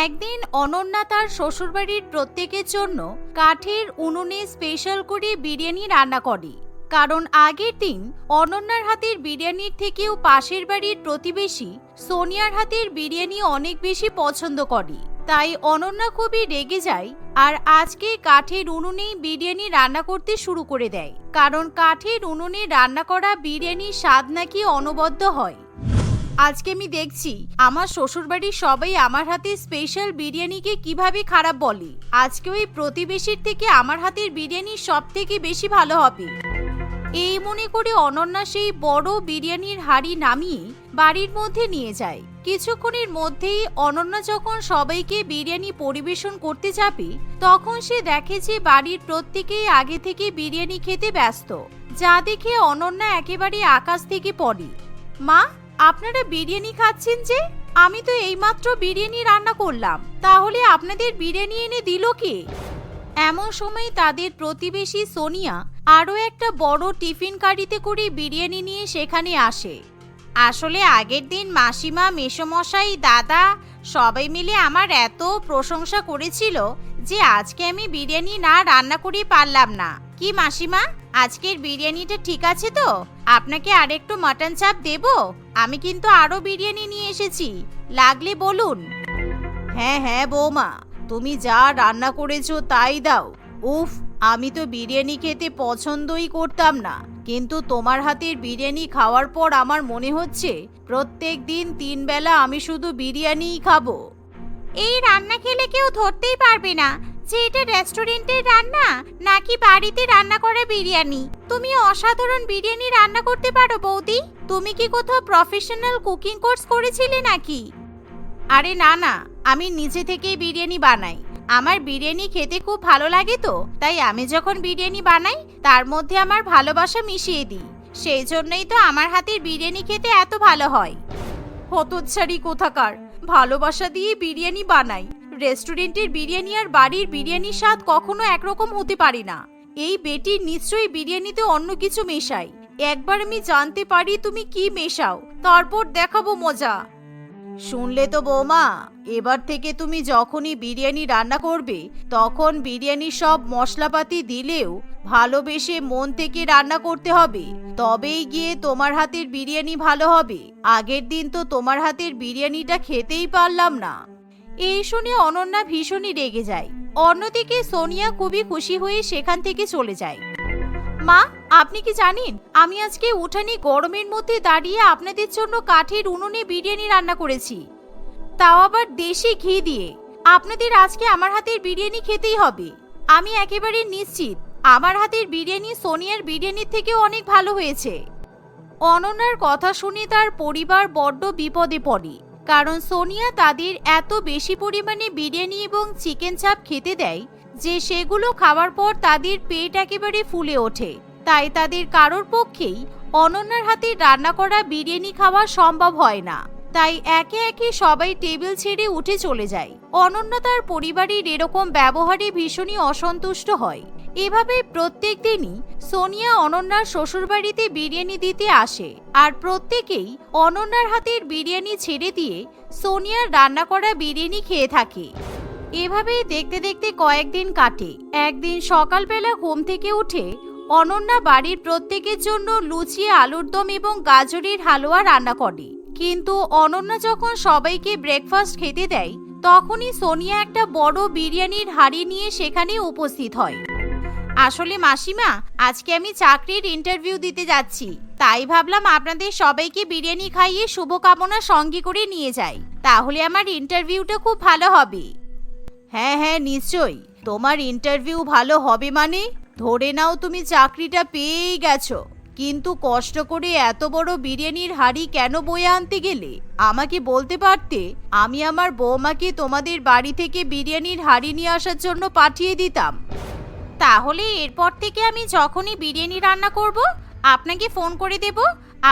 একদিন অনন্যা তার শ্বশুরবাড়ির প্রত্যেকের জন্য কাঠের উনুনে স্পেশাল করে বিরিয়ানি রান্না করে। কারণ আগের দিন অনন্যার হাতের বিরিয়ানির থেকেও পাশের বাড়ির প্রতিবেশী সোনিয়ার হাতের বিরিয়ানি অনেক বেশি পছন্দ করে। তাই অনন্যা খুবই রেগে যায় আর আজকে কাঠের উনুনেই বিরিয়ানি রান্না করতে শুরু করে দেয়। কারণ কাঠের উনুনে রান্না করা বিরিয়ানির স্বাদ নাকি অনবদ্য হয়। আজকে আমি দেখছি, আমার শ্বশুরবাড়ির সবাই আমার হাতে স্পেশাল বিরিয়ানিকে কীভাবে খারাপ বলে। আজকে ওই প্রতিবেশীর থেকে আমার হাতের বিরিয়ানি সব থেকে বেশি ভালো হবে। এই মনে করে অনন্যা সেই বড় বিরিয়ানির হাড়ি নামিয়ে বাড়ির মধ্যে নিয়ে যায়। কিছুক্ষণের মধ্যেই অনন্যা যখন সবাইকে বিরিয়ানি পরিবেশন করতে যাবে, তখন সে দেখে যে বাড়ির প্রত্যেকেই আগে থেকে বিরিয়ানি খেতে ব্যস্ত। যা দেখে অনন্যা একেবারে আকাশ থেকে পড়ে। মা আপনারা বিরিয়ানি খাচ্ছেন যে? আমি তো এইমাত্র বিরিয়ানি রান্না করলাম। তাহলে আপনাদের বিরিয়ানি এনে দিল কে? এমন সময় তাদের প্রতিবেশী সোনিয়া আরও একটা বড় টিফিন কারিতে করে বিরিয়ানি নিয়ে সেখানে আসে। আসলে আগের দিন মাসিমা, মেসমশাই, দাদা সবাই মিলে আমার এত প্রশংসা করেছিল যে আজকে আমি বিরিয়ানি না রান্না করে পারলাম না। কি মাসিমা? আজকের বিরিয়ানিটা ঠিক আছে তো? আপনাকে আরেকটু মাটন চাপ দেব? আমি কিন্তু আরও বিরিয়ানি নিয়ে এসেছি। লাগলে বলুন। হ্যাঁ হ্যাঁ বৌমা, তুমি যা রান্না করেছ তাই দাও। উফ, আমি তো বিরিয়ানি খেতে পছন্দই করতাম না। কিন্তু তোমার হাতের বিরিয়ানি খাওয়ার পর আমার মনে হচ্ছে প্রত্যেক দিন তিন বেলা আমি শুধু বিরিয়ানিই খাব। এই রান্না খেলে কেউ ধরতেই পারবে না। যে এটা রেস্টুরেন্টের রান্না, নাকি বাড়িতে রান্না করা বিরিয়ানি? তুমি অসাধারণ বিরিয়ানি রান্না করতে পারো বৌদি। তুমি কি কোথাও প্রফেশনাল কুকিং কোর্স করেছিলে নাকি? আরে না না, আমি নিজে থেকেই বিরিয়ানি বানাই। আমার বিরিয়ানি খেতে খুব ভালো লাগে তো, তাই আমি যখন বিরিয়ানি বানাই, তার মধ্যে আমার ভালোবাসা মিশিয়ে দিই। সেই জন্যই তো আমার হাতের বিরিয়ানি খেতে এত ভালো হয়। হতচ্ছাড়ি কোথাকার। ভালোবাসা দিয়ে বিরিয়ানি বানাই। রেস্টুরেন্টের বিরিয়ানি আর বাড়ির বিরিয়ানির স্বাদ কখনো একরকম হতে পারে না। এই বেটি নিশ্চয়ই বিরিয়ানিতে অন্য কিছু মেশাই একবার আমি জানতে পারি তুমি কি মেশাও, তারপর দেখাবো মজা। শুনলে তো বৌমা, এবার থেকে তুমি যখনই বিরিয়ানি রান্না করবে, তখন বিরিয়ানির সব মশলাপাতি দিলেও ভালোবেসে মন থেকে রান্না করতে হবে। তবেই গিয়ে তোমার হাতের বিরিয়ানি ভালো হবে। আগের দিন তো তোমার হাতের বিরিয়ানিটা খেতেই পারলাম না। এই শুনে অনন্যা ভীষণই রেগে যায়। অন্যদিকে সোনিয়া খুবই খুশি হয়ে সেখান থেকে চলে যায়। মা, আপনি কি জানেন, আমি আজকে উঠানে গরমের মধ্যে দাঁড়িয়ে আপনাদের জন্য কাঠের উনুনে বিরিয়ানি রান্না করেছি। তাও আবার দেশি ঘি দিয়ে। আপনাদের আজকে আমার হাতের বিরিয়ানি খেতেই হবে। আমি একেবারে নিশ্চিত, আমার হাতের বিরিয়ানি সোনিয়ার বিরিয়ানির থেকেও অনেক ভালো হয়েছে। অনন্যার কথা শুনে তার পরিবার বড্ড বিপদে পড়ে। কারণ সোনিয়া তাদের এত বেশি পরিমাণে বিরিয়ানি এবং চিকেন চাপ খেতে দেয় যে সেগুলো খাওয়ার পর তাদের পেট একেবারে ফুলে ওঠে। তাই তাদের কারোর পক্ষেই অনন্যার হাতে রান্না করা বিরিয়ানি খাওয়া সম্ভব হয় না। তাই একে একে সবাই টেবিল ছেড়ে উঠে চলে যায়। অনন্য তার পরিবারের এরকম ব্যবহারে ভীষণই অসন্তুষ্ট হয়। এভাবে প্রত্যেক দিনই সোনিয়া অনন্যার শ্বশুরবাড়িতে বিরিয়ানি দিতে আসে আর প্রত্যেকেই অনন্যার হাতের বিরিয়ানি ছেড়ে দিয়ে সোনিয়ার রান্না করা বিরিয়ানি খেয়ে থাকে। এভাবেই দেখতে দেখতে কয়েকদিন কাটে। একদিন সকালবেলা ঘুম থেকে উঠে অনন্যা বাড়ির প্রত্যেকের জন্য লুচি, আলুর দম এবং গাজরের হালুয়া রান্না করে। কিন্তু অনন্যা যখন সবাইকে ব্রেকফাস্ট খেতে দেয়, তখনই সোনিয়া একটা বড় বিরিয়ানির হাড়ি নিয়ে সেখানে উপস্থিত হয়। আসলে মাসিমা, আজকে আমি চাকরির ইন্টারভিউ দিতে যাচ্ছি। তাই ভাবলাম আপনাদের সবাইকে বিরিয়ানি খাইয়ে শুভকামনা সঙ্গে করে নিয়ে যাই। তাহলে আমার ইন্টারভিউটা খুব ভালো হবে। হ্যাঁ হ্যাঁ নিশ্চয়ই। তোমার ইন্টারভিউ ভালো হবে মানে? ধরে নাও তুমি চাকরিটা পেয়েই গেছো। কিন্তু কষ্ট করে এত বড় বিরিয়ানির হাড়ি কেন বয়ে আনতে গেলে? আমাকে বলতে পারতে, আমি আমার বৌমাকে তোমাদের বাড়ি থেকে বিরিয়ানির হাড়ি নিয়ে আসার জন্য পাঠিয়ে দিতাম। তাহলে এরপর থেকে আমি যখনই বিরিয়ানি রান্না করব আপনাকে ফোন করে দেব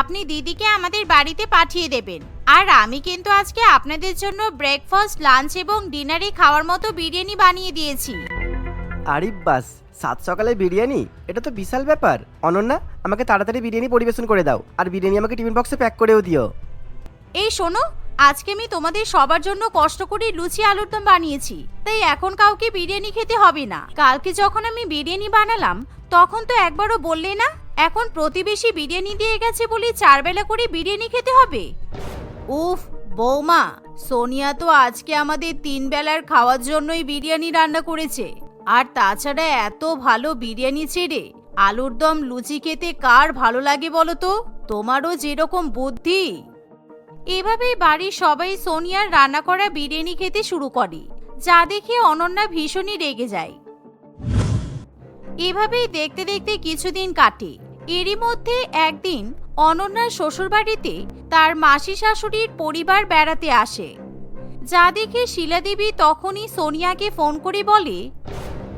আপনি দিদিকে আমাদের বাড়িতে পাঠিয়ে দেবেন। আর আমি কিন্তু আজকে আপনাদের জন্য ব্রেকফাস্ট লাঞ্চ এবং ডিনারে খাওয়ার মতো বিরিয়ানি বানিয়ে দিয়েছি। আরে বাস সাত সকালে বিরিয়ানি? এটা তো বিশাল ব্যাপার। অনন্যা আমাকে তাড়াতাড়ি বিরিয়ানি পরিবেশন করে দাও আর বিরিয়ানি আমাকে টিফিন বক্সে প্যাক করেও দিও। এই শোনো আজকে আমি তোমাদের সবার জন্য কষ্ট করে লুচি আলুর দম বানিয়েছি, তাই এখন কাউকে বিরিয়ানি খেতে হবে না। কালকে যখন আমি বিরিয়ানি বানালাম, তখন তো একবারও বললে না, এখন প্রতিবেশী বিরিয়ানি দিয়ে গেছে বলে চার বেলা করে বিরিয়ানি খেতে হবে? উফ, বৌমা, সোনিয়া তো আজকে আমাদের তিন বেলার খাওয়ার জন্যই বিরিয়ানি রান্না করেছে। আর তাছাড়া এত ভালো বিরিয়ানি ছেড়ে আলুর দম লুচি খেতে কার ভালো লাগে বলো তো? তোমারও যেরকম বুদ্ধি। এভাবেই বাড়ির সবাই সোনিয়ার রান্না করা বিরিয়ানি খেতে শুরু করে, যা দেখে অনন্যা ভীষণই রেগে যায়। এভাবেই দেখতে দেখতে কিছুদিন কাটে। এরই মধ্যে একদিন অনন্যার শ্বশুরবাড়িতে তার মাসি শাশুড়ির পরিবার বেড়াতে আসে। যা দেখে শিলাদেবী তখনই সোনিয়াকে ফোন করে বলে,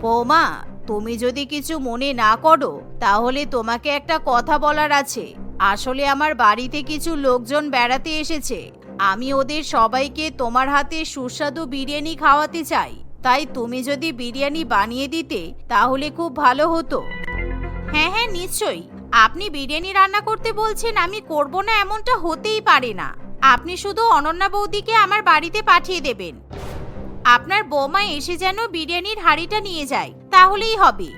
বৌমা, তুমি যদি কিছু মনে না করো, তাহলে তোমাকে একটা কথা বলার আছে। আসলে আমার বাড়িতে কিছু লোকজন বেড়াতে এসেছে। আমি ওদের সবাইকে তোমার হাতে সুস্বাদু বিরিয়ানি খাওয়াতে চাই। তাই তুমি যদি বিরিয়ানি বানিয়ে দিতে, তাহলে খুব ভালো হতো। হ্যাঁ হ্যাঁ নিশ্চয়ই। আপনি বিরিয়ানি রান্না করতে বলছেন, আমি করব না এমনটা হতেই পারে না। আপনি শুধু অনন্যা বৌদিকে আমার বাড়িতে পাঠিয়ে দেবেন। আপনার বৌমা এসে যেন বিরিয়ানির হাঁড়িটা নিয়ে যায়, তাহলেই হবে।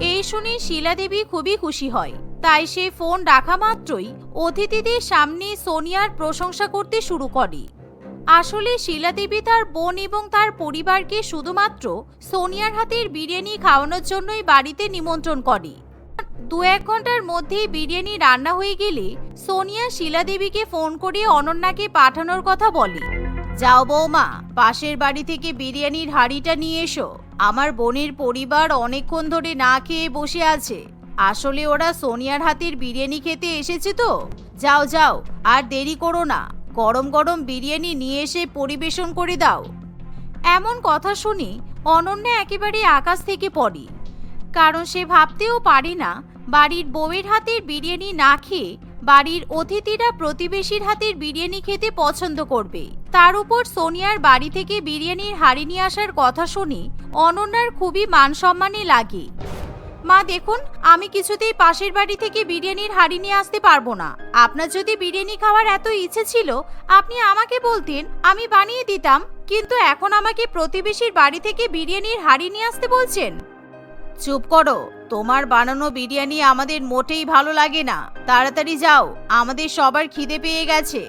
এই শুনে শিলা দেবী খুবই খুশি হয়। তাই সে ফোন রাখা মাত্রই অতিথিদের সামনে সোনিয়ার প্রশংসা করতে শুরু করে। আসলে শিলাদেবী তার বোন এবং তার পরিবারকে শুধুমাত্র সোনিয়ার হাতের বিরিয়ানি খাওয়ানোর জন্যই বাড়িতে নিমন্ত্রণ করে। দু এক ঘণ্টার মধ্যেই বিরিয়ানি রান্না হয়ে গেলে সোনিয়া শিলাদেবীকে ফোন করে অনন্যাকে পাঠানোর কথা বলে। যাও বৌমা, পাশের বাড়ি থেকে বিরিয়ানির হাঁড়িটা নিয়ে এসো। আমার বোনের পরিবার অনেকক্ষণ ধরে না খেয়ে বসে আছে। আসলে ওরা সোনিয়ার হাতের বিরিয়ানি খেতে এসেছে তো। যাও যাও, আর দেরি করো না। গরম গরম বিরিয়ানি নিয়ে এসে পরিবেশন করে দাও। এমন কথা শুনি অনন্যা একেবারে আকাশ থেকে পড়ে। কারণ সে ভাবতেও পারে না, বাড়ির বউয়ের হাতের বিরিয়ানি না খেয়ে বাড়ির অতিথিরা প্রতিবেশীর হাতের বিরিয়ানি খেতে পছন্দ করবে। তার উপর সোনিয়ার বাড়ি থেকে বিরিয়ানির হাড়ি নিয়ে আসার কথা শুনে অনন্যার খুবই মান সম্মানে লাগে। মা, দেখুন, আমি কিছুতেই পাশের বাড়ি থেকে বিরিয়ানির হাড়ি নিয়ে আসতে পারব না। আপনার যদি বিরিয়ানি খাওয়ার এত ইচ্ছে ছিল, আপনি আমাকে বলতেন, আমি বানিয়ে দিতাম, কিন্তু এখন আমাকে প্রতিবেশীর বাড়ি থেকে বিরিয়ানির হাড়ি নিয়ে আসতে বলছেন। চুপ করো, তোমার বানানো বিরিয়ানি আমাদের মোটেই ভালো লাগে না। তাড়াতাড়ি যাও, আমাদের সবার খিদে পেয়ে গেছে।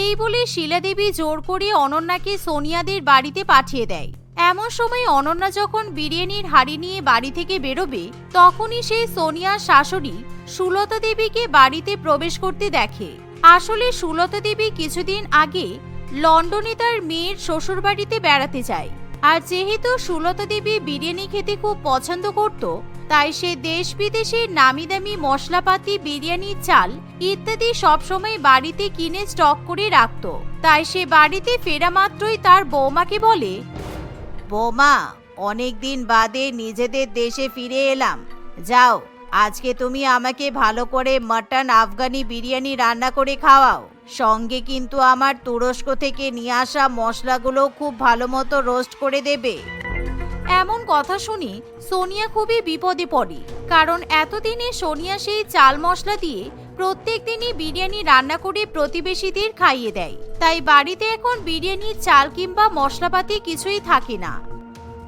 এই বলে শিলাদেবী জোর করে অনন্যাকে সোনিয়াদের বাড়িতে পাঠিয়ে দেয়। এমন সময় অনন্যা যখন বিরিয়ানির হাড়ি নিয়ে বাড়ি থেকে বেরোবে, তখনই সেই সোনিয়ার শাশুড়ি সুলতা দেবীকে বাড়িতে প্রবেশ করতে দেখে। আসলে সুলতা দেবী কিছুদিন আগে লন্ডনে তার মেয়ের শ্বশুরবাড়িতে বেড়াতে যায়। আর যেহেতু সুলতা দেবী বিরিয়ানি খেতে খুব পছন্দ করত, তাই সে দেশ বিদেশের নামি দামি মশলাপাতি বিরিয়ানির চাল ইত্যাদি সবসময় বাড়িতে কিনে স্টক করে রাখত। তাই সে বাড়িতে ফেরা মাত্রই তার বৌমাকে বলে বৌমা অনেক দিন বাদে নিজেদের দেশে ফিরে এলাম। যাও, আজকে তুমি আমাকে ভালো করে মটন আফগানি বিরিয়ানি রান্না করে খাওয়াও। সঙ্গে কিন্তু আমার তুরস্ক থেকে নিয়ে আসা মশলাগুলো খুব ভালো মতো রোস্ট করে দেবে। এমন কথা শুনি সোনিয়া খুবই বিপদে পড়ে, কারণ এতদিনে সোনিয়া সেই চাল মশলা দিয়ে প্রত্যেক দিনই বিরিয়ানি রান্না করে প্রতিবেশীদের খাইয়ে দেয়। তাই বাড়িতে এখন বিরিয়ানির চাল কিংবা মশলাপাতি কিছুই থাকে না।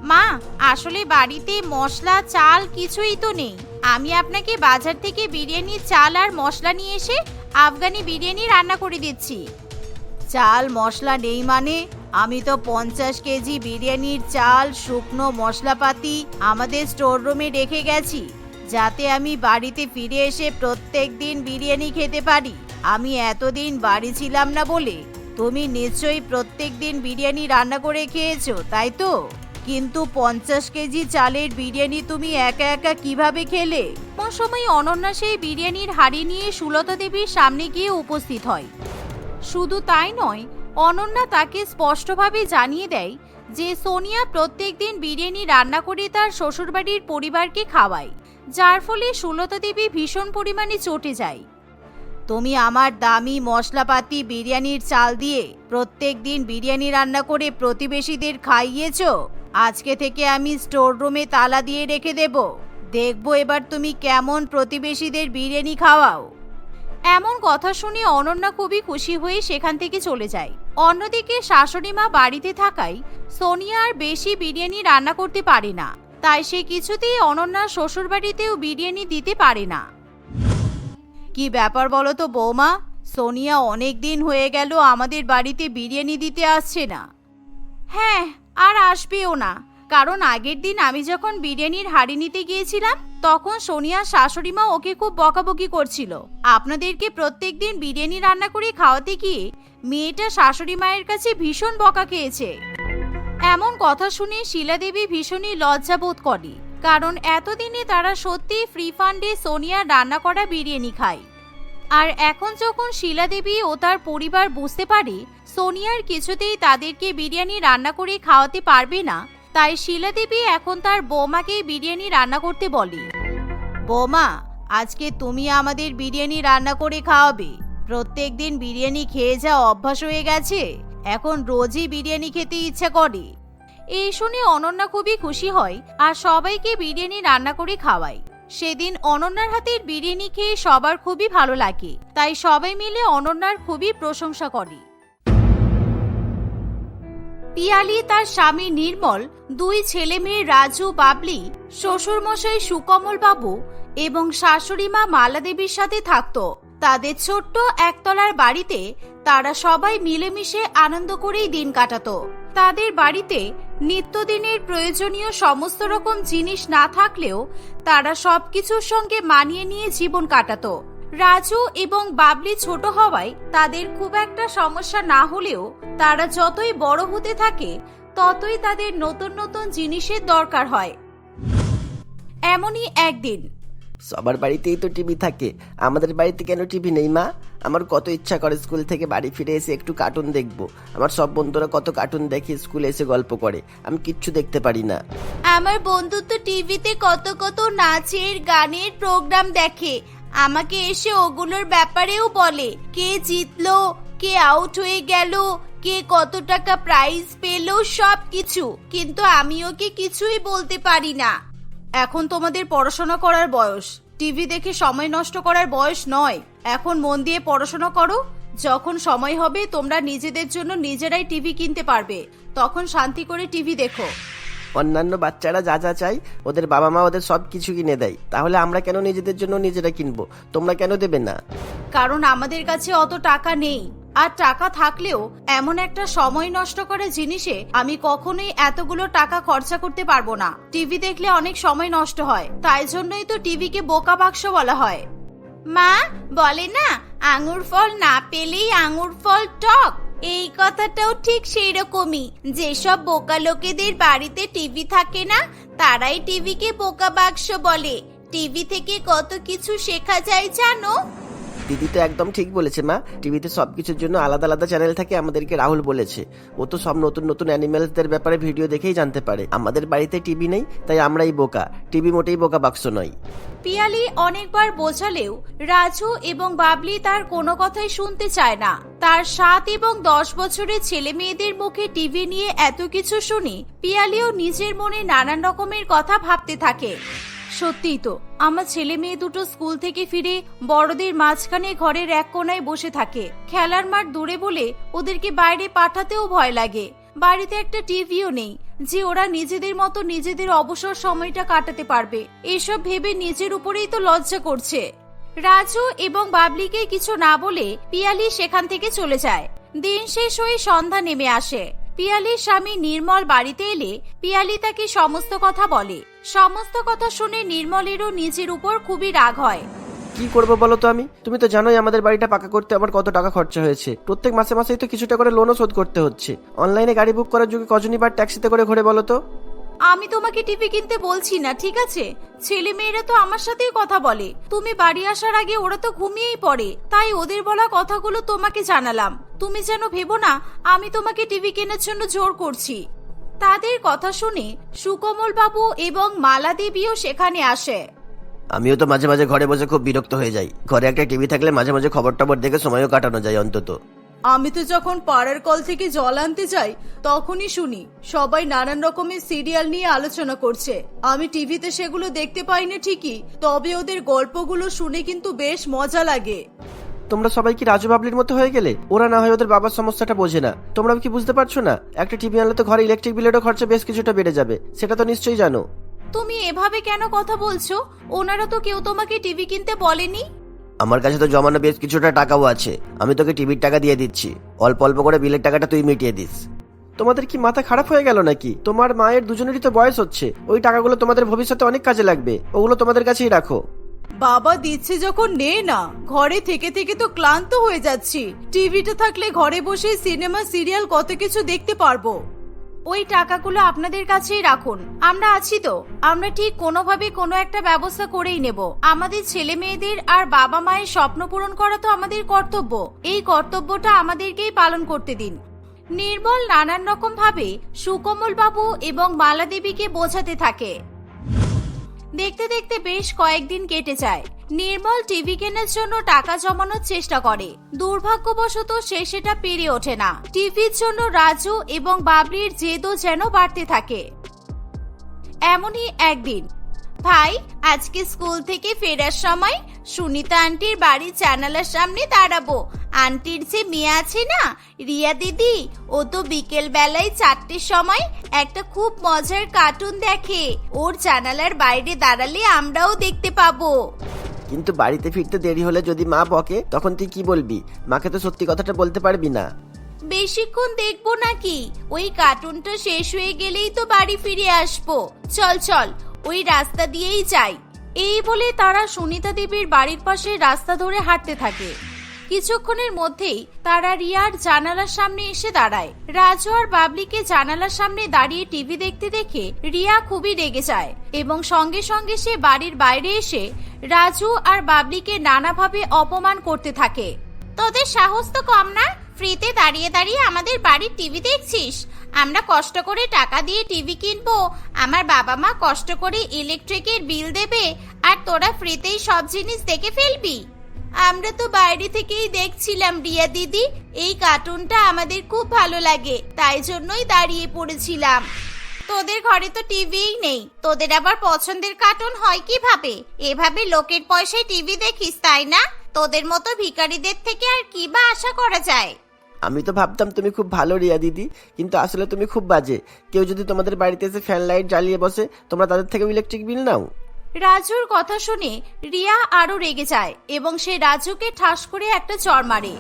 মা, আসলে বাড়িতে মশলা, চাল কিছুই তো নেই। আমি আপনাকে বাজার থেকে বিরিয়ানির চাল আর মশলা নিয়ে এসে আফগানি বিরিয়ানি রান্না করে দিচ্ছি। চাল, মশলা নেই মানে? আমি তো পঞ্চাশ কেজি বিরিয়ানির চাল, শুকনো মশলাপাতি আমাদের স্টোর রুমে রেখে গেছি। যাতে আমি বাড়িতে ফিরে এসে প্রত্যেক দিন বিরিয়ানি খেতে পারি। আমি এতদিন বাড়ি ছিলাম না বলে। তুমি নিশ্চয়ই প্রত্যেক দিন বিরিয়ানি রান্না করে খেয়েছো, তাই তো? কিন্তু পঞ্চাশ কেজি চালের বিরিয়ানি তুমি একা একা কীভাবে খেলে? কোন সময় অনন্যা সেই বিরিয়ানির হাড়ি নিয়ে সুলতা দেবীর সামনে গিয়ে উপস্থিত হয়। শুধু তাই নয়, অনন্যা তাকে স্পষ্টভাবে জানিয়ে দেয় যে সোনিয়া প্রত্যেক দিন বিরিয়ানি রান্না করে তার শ্বশুরবাড়ির পরিবারকে খাওয়ায়। যার ফলে সুলতা দেবী ভীষণ পরিমাণে চটে যায়। তুমি আমার দামি মশলাপাতি বিরিয়ানির চাল দিয়ে প্রত্যেক দিন বিরিয়ানি রান্না করে প্রতিবেশীদের খাইয়েছ? আজকে থেকে আমি স্টোর রুমে তালা দিয়ে রেখে দেব। দেখব এবার তুমি কেমন প্রতিবেশীদের বিরিয়ানি খাওয়াও। এমন কথা শুনে অনন্যা খুবই খুশি হয়ে সেখান থেকে চলে যায়। অন্যদিকে শাশুড়ি মা বাড়িতে থাকায় সোনিয়া আর বেশি বিরিয়ানি রান্না করতে পারে না। তাই সে কিছুতেই অনন্যার শ্বশুরবাড়িতেও বিরিয়ানি দিতে পারে না। কি ব্যাপার বলো তো বৌমা? সোনিয়া অনেক দিন হয়ে গেল আমাদের বাড়িতে বিরিয়ানি দিতে আসছে না। হ্যাঁ আর আসবেও না। কারণ আগের দিন আমি যখন বিরিয়ানির হাড়ি নিতে গিয়েছিলাম, তখন সোনিয়ার শাশুড়ি মা ওকে খুব বকাবকি করছিল। আপনাদেরকে প্রত্যেক দিন বিরিয়ানি রান্না করে খাওয়াতে গিয়ে মেয়েটা শাশুড়ি মায়ের কাছে ভীষণ বকা খেয়েছে। এমন কথা শুনে শিলাদেবী ভীষণই লজ্জা বোধ করে, কারণ এতদিনে তারা সত্যিই ফ্রি ফান্ডে সোনিয়ার রান্না করা বিরিয়ানি খায়। আর এখন যখন শিলাদেবী ও তার পরিবার বুঝতে পারে সোনিয়ার কিছুতেই তাদেরকে বিরিয়ানি রান্না করে খাওয়াতে পারবে না, তাই শিলাদেবী এখন তার বৌমাকেই বিরিয়ানি রান্না করতে বলে। বৌমা, আজকে তুমি আমাদের বিরিয়ানি রান্না করে খাওয়াবে। প্রত্যেকদিন বিরিয়ানি খেয়ে যা অভ্যাস হয়ে গেছে। এখন রোজই বিরিয়ানি খেতে ইচ্ছে করে। এই শুনে অনন্যা খুবই খুশি হয় আর সবাইকে বিরিয়ানি রান্না করে খাওয়ায়। সেদিন অনন্যার হাতের বিরিয়ানি খেয়ে সবার খুবই ভালো লাগে, তাই সবাই মিলে অনন্যার খুবই প্রশংসা করে। পিয়ালি তার স্বামী নির্মল, দুই ছেলে মেয়ে রাজু, বাবলি, শ্বশুরমশাই সুকমল বাবু এবং শাশুড়ি মা মালা দেবীর সাথে থাকতো। তাদের ছোট্ট একতলার বাড়িতে তারা সবাই মিলেমিশে আনন্দ করেই দিন কাটাতো। তাদের বাড়িতে নিত্যদিনের প্রয়োজনীয় সমস্ত রকম জিনিস না থাকলেও তারা সবকিছুর সঙ্গে মানিয়ে নিয়ে জীবন কাটাতো। রাজু এবং বাবলি ছোট হওয়ায় তাদের খুব একটা সমস্যা না হলেও তারা যতই বড় হতে থাকে, ততই তাদের নতুন নতুন জিনিসের দরকার হয়। এমনই একদিন সবার বাড়িতেই তো টিভি থাকে। আমাদের বাড়িতে কেন টিভি নেই, মা? আমার কত ইচ্ছা করে স্কুল থেকে বাড়ি ফিরে এসে একটু কার্টুন দেখব। আমার সব বন্ধুরা কত কার্টুন দেখে স্কুলে এসে গল্প করে। আমি কিচ্ছু দেখতে পারি না। আমার বন্ধু তো টিভিতে কত কত নাচের, গানের প্রোগ্রাম দেখে। আমাকে এসে ওগুলোর ব্যাপারেও বলে। কে জিতলো, কে আউট হয়ে গেল, কে কত টাকা প্রাইজ পেল সব কিছু কিন্তু আমি ওকে কিছুই বলতে পারি না। এখন তোমাদের পড়াশোনা করার বয়স। টিভি দেখে সময় নষ্ট করার বয়স নয়। এখন মন দিয়ে পড়াশোনা করো। যখন সময় হবে তোমরা নিজেদের জন্য নিজেরাই টিভি কিনতে পারবে। তখন শান্তি করে টিভি দেখো। অন্যান্য বাচ্চারা যা যা চাই ওদের বাবা মা ওদের সব কিছু কিনে দেয়। তাহলে আমরা কেন নিজেদের জন্য নিজেরা কিনবো? তোমরা কেন দেবে না? কারণ আমাদের কাছে অত টাকা নেই। আর টাকা থাকলেও এমন একটা সময় নষ্ট করা জিনিসে আমি কখনোই এতগুলো টাকা খরচা করতে পারব না। টিভি দেখলে অনেক সময় নষ্ট হয়। তাই জন্যই তো টিভিকে বোকা বাক্স বলা হয়। মা, বলে না, আঙুর ফল না পেলেই আঙুর ফল টক। এই কথাটাও ঠিক সেই রকমই যেসব বোকা লোকেদের বাড়িতে টিভি থাকে না, তারাই টিভিকে বোকা বাক্স বলে। টিভি থেকে কত কিছু শেখা যায় জানো? দিদি তো একদম ঠিক বলেছে, মা। টিভিতে সব কিছুর জন্য আলাদা আলাদা চ্যানেল থাকে, আমাদেরকে রাহুল বলেছে। ও তো সব নতুন নতুন অ্যানিমেলসদের ব্যাপারে ভিডিও দেখেই জানতে পারে। আমাদের বাড়িতে টিভি নেই, তাই আমরাই বোকা। টিভি মোটেই বোকা বাক্স নয়। পিয়ালি অনেকবার বোঝালেও রাজু এবং বাবলি তার কোনো কথাই শুনতে চায় না। তার সাত এবং দশ বছরের ছেলে মেয়েদের মুখে টিভি নিয়ে এত কিছু শুনি পিয়ালিও নিজের মনে নানান রকমের কথা ভাবতে থাকে। সত্যিই তো, আমার ছেলে মেয়ে দুটো স্কুল থেকে ফিরে বড়দের মাঝখানে ঘরের এক কোনায় বসে থাকে। খেলার মাঠ দূরে বলে ওদেরকে বাইরে পাঠাতেও ভয় লাগে। বাড়িতে একটা টিভিও নেই, যে ওরা নিজেদের মতো নিজেদের অবসর সময়টা কাটাতে পারবে। এসব ভেবে নিজের উপরেই তো লজ্জা করছে। রাজু এবং বাবলিকে কিছু না বলে পিয়ালি সেখান থেকে চলে যায়। দিন শেষ হয়ে সন্ধ্যা নেমে আসে। পিয়ালির স্বামী নির্মল বাড়িতে এলে পিয়ালি তাকে সমস্ত কথা বলে। সমস্ত কথা শুনে নির্মলেরও নিজের উপর খুবই রাগ হয়। কি করব বলো তো আমি? তুমি তো জানোই আমাদের বাড়িটা পাকা করতে আমার কত টাকা খরচা হয়েছে। প্রত্যেক মাসে মাসেই তো কিছুটা করে লোনও শোধ করতে হচ্ছে। অনলাইনে গাড়ি বুক করার যুগে কজনই বার ট্যাক্সিতে করে ঘুরে বলো তো? আমি তোমাকে টিভি কিনতে বলছি না, ঠিক আছে? ছেলে মেয়েরা তো আমার সাথেই কথা বলে। তুমি বাড়ি আসার আগে ওরা তো ঘুমিয়েই পড়ে। তাই ওদের বলা কথাগুলো তোমাকে জানালাম। তুমি যেন ভেবো না, আমি তোমাকে টিভি কেনার জন্য জোর করছি। তাদের কথা শুনে সুকমল বাবু এবং মালা দেবীও সেখানে আসে। আমিও তো মাঝে মাঝে ঘরে বসে খুব বিরক্ত হয়ে যাই। ঘরে একটা টিভি থাকলে মাঝে মাঝে খবর টবর দেখে সময়ও কাটানো যায় অন্তত। আমি তো যখন পাড়ার কল থেকে জল আনতে যাই তখনই শুনি সবাই নানান রকমের সিরিয়াল নিয়ে আলোচনা করছে। আমি টিভিতে সেগুলো দেখতে পাই না ঠিকই তবে ওদের গল্পগুলো শুনে কিন্তু বেশ মজা লাগে। তোমরা সবাই কি রাজু বাবলির মতো হয়ে গেলে? ওরা না হয় ওদের বাবার সমস্যাটা বোঝে না। তোমরা কি বুঝতে পারছ না? একটা টিভি আনলে তো ঘরে ইলেকট্রিক বিলেরও খরচা বেশ কিছুটা বেড়ে যাবে। সেটা তো নিশ্চয়ই জানো। তুমি এভাবে কেন কথা বলছো? ওনারা তো কেউ তোমাকে টিভি কিনতে বলেনি। আমার কাছে তো জমানো বেশ কিছুটা টাকাও আছে। আমি তোকে টিভির টাকা দিয়ে দিচ্ছি। অল্প অল্প করে বিলের টাকাটা তুই মিটিয়ে দিস। তোমাদের কি মাথা খারাপ হয়ে গেল নাকি? তোমার মায়ের দুজনেরই তো বয়স হচ্ছে। ওই টাকাগুলো তোমাদের ভবিষ্যতে অনেক কাজে লাগবে। ওগুলো তোমাদের কাছেই রাখো। বাবা দিচ্ছে যখন নে না। ঘরে থেকে থেকে তো ক্লান্ত হয়ে যাচ্ছি। টিভিটা থাকলে ঘরে বসে সিনেমা সিরিয়াল কত কিছু দেখতে পারব। ওই টাকাগুলো আপনাদের কাছেই রাখুন। আমরা আছি তো। আমরা ঠিক কোনোভাবে কোনো একটা ব্যবস্থা করেই নেব। আমাদের ছেলে মেয়েদের আর বাবা মায়ের স্বপ্ন পূরণ করা তো আমাদের কর্তব্য। এই কর্তব্যটা আমাদেরকেই পালন করতে দিন। নির্মল নানান রকম ভাবে সুকমল বাবু এবং মালা দেবীকে বোঝাতে থাকে। দেখতে দেখতে বেশ কয়েকদিন কেটে যায়। নির্মল টিভি কেনার জন্য টাকা জমানোর চেষ্টা করে। দুর্ভাগ্যবশত সে সেটা পেরে ওঠে না। টিভির জন্য রাজু এবং বাবলির জেদও যেন বাড়তে থাকে। এমনই একদিন ভাই আজকে স্কুল থেকে ফেরার সময় সুনিতা আন্টির বাড়ির জানালার সামনে দাঁড়াবো। আন্টির যে মেয়ে আছে না রিয়া দিদি ও তো বিকেল বেলায় চারটের সময় একটা খুব মজার কার্টুন দেখে। ওর জানালার বাইরে দাঁড়ালে আমরাও দেখতে পাবো। কিন্তু বাড়িতে ফিরতে দেরি হলে যদি মা বকে তখন তুই কি বলবি? মাকে তো সত্যি কথাটা বলতে পারবি না। বেশিক্ষণ দেখব নাকি? ওই কার্টুনটা শেষ হয়ে গেলেই তো বাড়ি ফিরে আসব। চল চল ওই রাস্তা দিয়েই যাই এই বলে তারা সুনিতা দেবীর বাড়ির পাশে রাস্তা ধরে হাঁটতে থাকে। কিছুক্ষণের মধ্যেই তারা রিয়ার জানালার সামনে এসে দাঁড়ায়। রাজু আর বাবলিকে জানালার সামনে দাঁড়িয়ে টিভি দেখতে দেখে রিয়া খুবই রেগে যায় এবং সঙ্গে সঙ্গে সে বাড়ির বাইরে এসে রাজু আর বাবলিকে নানাভাবে অপমান করতে থাকে। তোদের সাহস তো কম না? ফ্রিতে দাঁড়িয়ে দাঁড়িয়ে আমাদের বাড়ির টিভি দেখছিস? আমরা কষ্ট করে টাকা দিয়ে টিভি কিনবো, আমার বাবা মা কষ্ট করে ইলেকট্রিকের বিল দেবে, আর তোরা ফ্রিতেই সব জিনিস দেখে ফেলবি। আমরা তো বাইরে থেকেই দেখছিলাম, রিয়া দিদি। এই কার্টুনটা আমাদের খুব ভালো লাগে, তাই জন্যই দাঁড়িয়ে পড়েছিলাম। তোদের ঘরে তো টিভিই নেই, তোদের আবার পছন্দের কার্টুন হয় কীভাবে? এভাবে লোকের পয়সায় টিভি দেখিস, তাই না? তোদের মতো ভিখারিদের থেকে আর কি বা আশা করা যায়? আমি তো ভাবতাম তুমি খুব ভালো রিয়া দিদি, কিন্তু আসলে তুমি খুব বাজে। কেউ যদি তোমাদের বাড়িতে এসে ফ্যান লাইট জ্বালিয়ে বসে, তোমরা তাদের থেকে ইলেকট্রিক বিল নাও। রাজুর কথা শুনে রিয়া আরও রেগে যায় এবং সে রাজুকে ঠাস করে একটা চর মারে।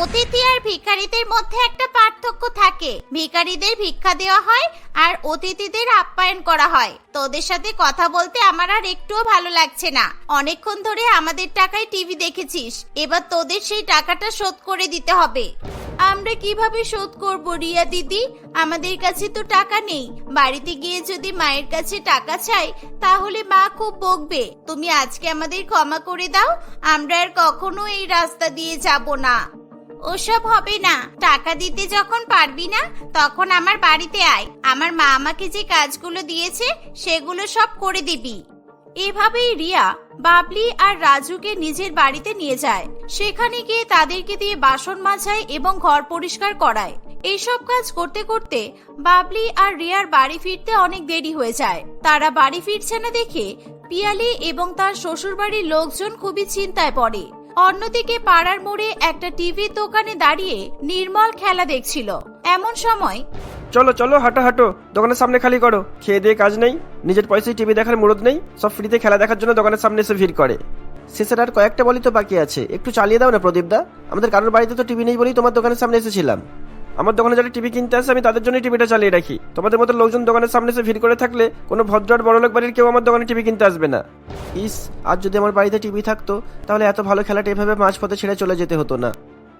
অতিথি আর ভিখারিদের মধ্যে একটা পার্থক্য থাকে। ভিখারিদের ভিক্ষা দেওয়া হয় আর অতিথিদের আপ্যায়ন করা হয়। তোদের সাথে কথা বলতে আমার আর একটুও ভালো লাগছে না। অনেকক্ষণ ধরে আমাদের টাকায় টিভি দেখেছিস। এবার তোদের সেই টাকাটা শোধ করে দিতে হবে। আমরা কীভাবে শোধ করব রিয়া দিদি? আমাদের কাছে তো টাকা নেই। বাড়িতে গিয়ে যদি মায়ের কাছে টাকা চাই, তাহলে মা খুব বকবে। তুমি আজকে আমাদের ক্ষমা করে দাও। আমরা আর কখনো এই রাস্তা দিয়ে যাব না। ওসব হবে না। টাকা দিতে যখন পারবি না, তখন আমার বাড়িতে আয়। আমার মা আমাকে যে কাজগুলো দিয়েছে, সেগুলো সব করে দিবি। এভাবেই রিয়া, বাবলি আর রাজুকে নিজের বাড়িতে নিয়ে যায়। সেখানে গিয়ে তাদেরকে দিয়ে বাসন মাজায় এবং ঘর পরিষ্কার করায়। এইসব কাজ করতে করতে বাবলি আর রিয়ার বাড়ি ফিরতে অনেক দেরি হয়ে যায়। তারা বাড়ি ফিরছে না দেখে পিয়ালি এবং তার শ্বশুরবাড়ির লোকজন খুবই চিন্তায় পড়ে। অন্যদিকে পাড়ার মোড়ে একটা টিভি দোকানে দাঁড়িয়ে নির্মল খেলা দেখছিল। এমন সময় চলো চলো, হাঁটো হাঁটো, দোকানের সামনে খালি করো। খেয়ে দিয়ে কাজ নেই, নিজের পয়সায় টিভি দেখার মুরদ নেই, সব ফ্রিতে খেলা দেখার জন্য দোকানের সামনে এসে ভিড় করে। শেষের আর কয়েকটা বলি তো বাকি আছে। একটু চালিয়ে দাও না প্রদীপ দা আমাদের কারোর বাড়িতে তো টিভি নেই বলেই তোমার দোকানের সামনে এসেছিলাম। আমার দোকানে যারা টিভি কিনতে আসে, আমি তাদের জন্যই টিভিটা চালিয়ে রাখি। তোমাদের মতো লোকজন দোকানের সামনে এসে ভিড় করে থাকলে কোনো ভদ্রট বড়লোক বাড়ির কেউ আমার দোকানে টিভি কিনতে আসবে না। ইস, আজ যদি আমার বাড়িতে টিভি থাকতো, তাহলে এত ভালো খেলাটা এভাবে মাঝ পথে ছেড়ে চলে যেতে হতো না।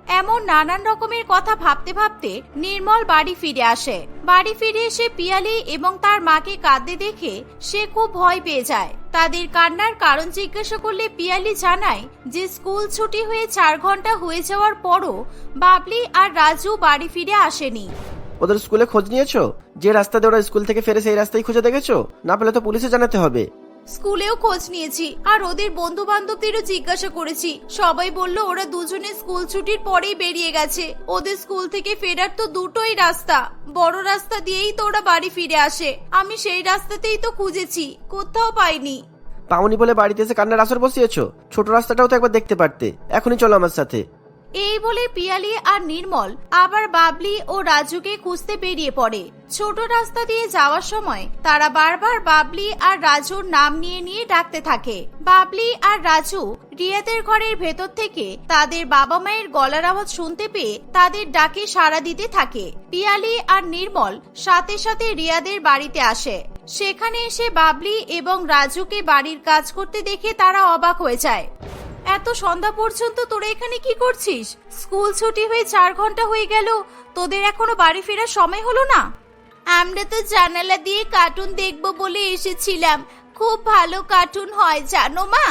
এমন নানান রকমের কথা ভাবতে ভাবতে নির্মল বাড়ি ফিরে আসে। বাড়ি ফিরে এসে পিয়ালি এবং তার মাকে কাঁদতে দেখে সে খুব ভয় পেয়ে যায়। তাদের কান্নার কারণ জিজ্ঞাসা করলে পিয়ালি জানায় যে স্কুল ছুটি হয়ে চার ঘণ্টা হয়ে যাওয়ার পরও বাবলি আর রাজু বাড়ি ফিরে আসেনি। ওদের স্কুলে খোঁজ নিয়েছো? যে রাস্তা দিয়ে ওরা স্কুল থেকে ফেরে সেই রাস্তায় খুঁজে দেখেছ? না পেলে তো পুলিশে জানাতে হবে। স্কুলেও খোঁজ নিয়েছি, আর ওদের বন্ধু বান্ধবদেরও জিজ্ঞাসা করেছি। সবাই বলল, ওরা দুজনে স্কুল ছুটির পরেই বেরিয়ে গেছে। ওদের স্কুল থেকে ফেরার তো দুটোই রাস্তা। বড় রাস্তা দিয়েই তো ওরা বাড়ি ফিরে আসে। আমি সেই রাস্তাতেই তো খুঁজেছি, কোথাও পাইনি। পাওনি বলে বাড়িতে এসে কান্নার আসর বসিয়েছো? ছোট রাস্তাটাও তো একবার দেখতে পারতে। এখনই চলো আমার সাথে। এই বলে পিয়ালি আর নির্মল আবার বাবলি ও রাজুকে খুঁজতে বেরিয়ে পড়ে। ছোট রাস্তা দিয়ে যাওয়ার সময় তারা বারবার বাবলি আর রাজুর নাম নিয়ে নিয়ে ডাকতে থাকে। বাবলি আর রাজু রিয়াদের ঘরের ভেতর থেকে তাদের বাবা মায়ের গলার আওয়াজ শুনতে পেয়ে তাদের ডাকে সাড়া দিতে থাকে। পিয়ালি আর নির্মল সাথে সাথে রিয়াদের বাড়িতে আসে। সেখানে এসে বাবলি এবং রাজুকে বাড়ির কাজ করতে দেখে তারা অবাক হয়ে যায়। এত সন্ধ্যা পর্যন্ত তোরা এখানে কি করছিস? স্কুল ছুটি হয়ে চার ঘণ্টা হয়ে গেল তোদের এখনও বাড়ি ফেরার সময় হলো না? আমরা তো জানালা দিয়ে কার্টুন দেখব বলে এসেছিলাম। খুব ভালো কার্টুন হয় জানো মা?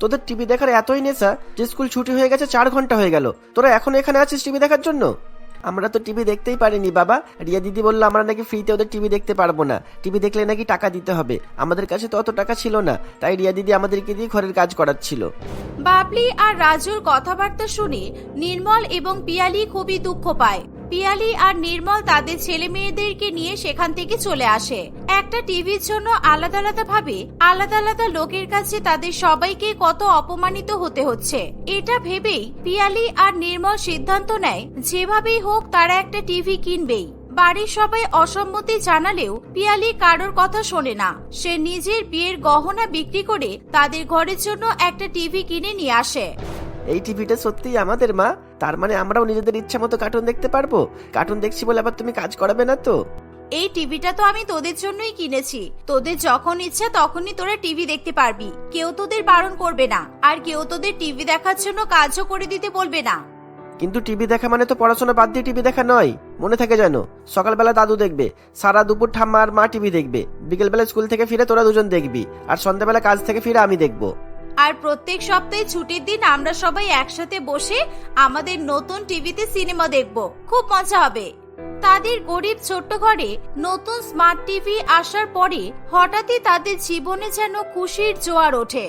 তোদের টিভি দেখার এতই নেশা যে স্কুল ছুটি হয়ে গেছে চার ঘণ্টা হয়ে গেল। তোরা এখন এখানে আছিস টিভি দেখার জন্য? আমরা তো টিভি দেখতেই পারিনি, বাবা। রিয়া দিদি বলল, আমরা নাকি ফ্রিতে ওদের টিভি দেখতে পারব না। টিভি দেখলে নাকি টাকা দিতে হবে। আমাদের কাছে তো অত টাকা ছিল না। তাই রিয়া দিদি আমাদেরকে দিয়ে ঘরের কাজ করাচ্ছিল। বাবলি আর রাজুর কথাবার্তা শুনে নির্মল এবং পিয়ালি খুবই দুঃখ পায়। পিয়ালি আর নির্মল তাদের ছেলে মেয়েদেরকে নিয়ে সেখান থেকে চলে আসে। একটা টিভির জন্য আলাদা আলাদা ভাবে, আলাদা আলাদা লোকের কাছে তাদের সবাইকে কত অপমানিত হতে হচ্ছে। এটা ভেবেই পিয়ালি আর নির্মল সিদ্ধান্ত নেয়, যেভাবেই হোক তারা একটা টিভি কিনবেই। বাড়ির সবাই অসম্মতি জানালেও পিয়ালি কারোর কথা শোনে না। সে নিজের বিয়ের গহনা বিক্রি করে তাদের ঘরের জন্য একটা টিভি কিনে নিয়ে আসে। এই টিভিটা সত্যিই আমাদের মা। তার মানে আমরাও নিজেদের ইচ্ছা মতো কার্টুন দেখতে পারব। কার্টুন দেখছি বলে আবার তুমি কাজ করাবে না তো? এই টিভিটা তো আমি তোদের জন্যই কিনেছি। তোদের যখন ইচ্ছা তখনই তোরা টিভি দেখতে পারবি। কেউ তোদের বারণ করবে না। আর কেউ তোদের টিভি দেখার জন্য কাজও করে দিতে বলবে না। কিন্তু টিভি দেখা মানে তো পড়াশোনা বাদ দিয়ে টিভি দেখা নয়। মনে থাকে যেন সকালবেলা দাদু দেখবে সারা দুপুর ঠাম্মা আর মা টিভি দেখবে। বিকেলবেলা স্কুল থেকে ফিরে তোরা দুজন দেখবি। আর সন্ধ্যাবেলা কাজ থেকে ফিরে আমি দেখব। আর প্রত্যেক সপ্তাহে ছুটির দিন আমরা সবাই একসাথে বসে আমাদের নতুন টিভিতে সিনেমা দেখব। খুব মজা হবে। তাদের গরিব ছোট্ট ঘরে নতুন স্মার্ট টিভি আসার পরে হঠাৎই তাদের জীবনে যেন খুশির জোয়ার ওঠে।